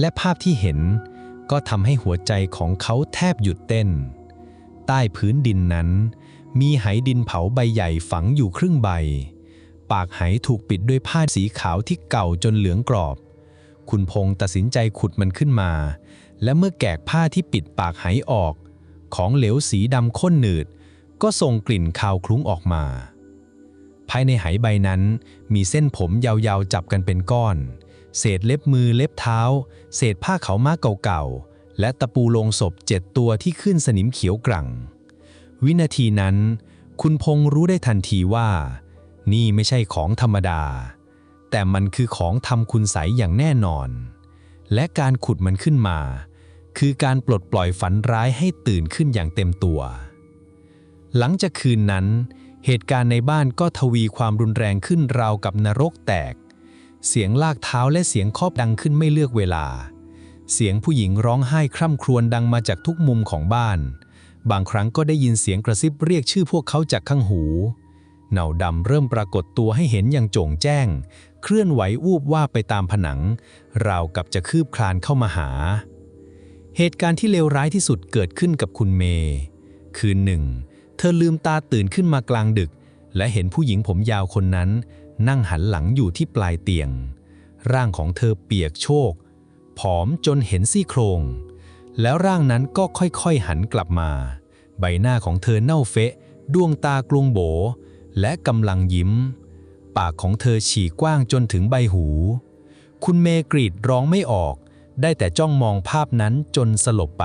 และภาพที่เห็นก็ทำให้หัวใจของเขาแทบหยุดเต้น ใต้พื้นดินนั้น มีไหดินเผาใบใหญ่ฝังอยู่ครึ่งใบ ปากไหถูกปิดด้วยผ้าสีขาวที่เก่าจนเหลืองกรอบ คุณพงษ์ตัดสินใจขุดมันขึ้นมา และเมื่อแกกผ้าที่ปิดปากไหออก ของเหลวสีดำข้นหนืด ก็ส่งกลิ่นคาวคลุ้งออกมา ภายในไหใบนั้น มีเส้นผมยาวๆจับกันเป็นก้อน เศษเล็บมือเล็บเท้า เศษผ้าขาวม้าเก่าๆ และตะปูโลงศพเจ็ดตัวที่ขึ้นสนิมเขียวกรั่ง วินาทีนั้น คุณพงษ์รู้ได้ทันทีว่า นี่ไม่ใช่ของธรรมดา แต่มันคือของทำคุณใสยอย่างแน่นอน และการขุดมันขึ้นมา คือการปลดปล่อยฝันร้ายให้ตื่นขึ้นอย่างเต็มตัว หลังจากคืนนั้น เหตุการณ์ในบ้านก็ทวีความรุนแรงขึ้นราวกับนรกแตก เสียงลากเท้าและเสียงครอบดังขึ้นไม่เลือกเวลา เสียงผู้หญิงร้องไห้คร่ำครวญดังมาจากทุกมุมของบ้าน บางครั้งก็ได้ยินเสียงกระซิบเรียกชื่อพวกเขาจากข้างหูเหนาดำเริ่มปรากฏตัวให้เห็นอย่างโจ่งแจ้ง เคลื่อนไหววูบว่าไปตามผนัง ราวกับจะคืบคลานเข้ามาหา เหตุการณ์ที่เลวร้ายที่สุดเกิดขึ้นกับคุณเมย์คืนหนึ่ง เธอลืมตาตื่นขึ้นมากลางดึก และเห็นผู้หญิงผมยาวคนนั้น นั่งหันหลังอยู่ที่ปลายเตียง ร่างของเธอเปียกโชก ผอมจนเห็นซี่โครง แล้วร่างนั้นก็ค่อยๆหันกลับมา ใบหน้าของเธอเน่าเฟะ ดวงตากลวงโบ และกำลังยิ้ม ปากของเธอฉีกกว้างจนถึงใบหู คุณเมกรีดร้องไม่ออก ได้แต่จ้องมองภาพนั้นจนสลบไป